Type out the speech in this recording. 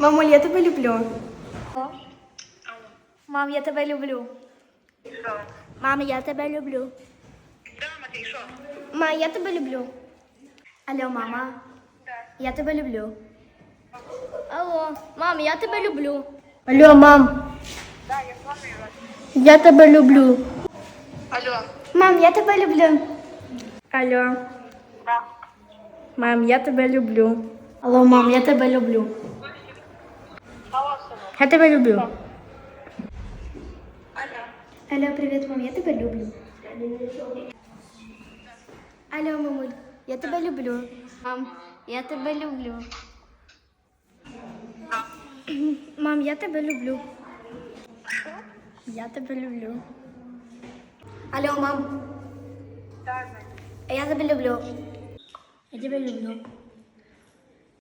Мамуль, я тебе люблю. Мам, я тебе люблю. Мам, я тебе люблю. Ма, я тебе люблю. Алло, мама. Я тебе люблю. Алло, мам, я тебе люблю. Алло, мам. Я тебе люблю. Алло. Мам, я тебе люблю. Алло. Мам, я тебе люблю. Алло, мам, я тебе люблю. Я тебе люблю. Алло, привіт, мам, я тебе люблю. Алло, мамуль, я тебе люблю. Мам, я тебе люблю. Мам, я тебе люблю. Я тебе люблю. Алло, мам. Я тебе люблю. Я тебе люблю.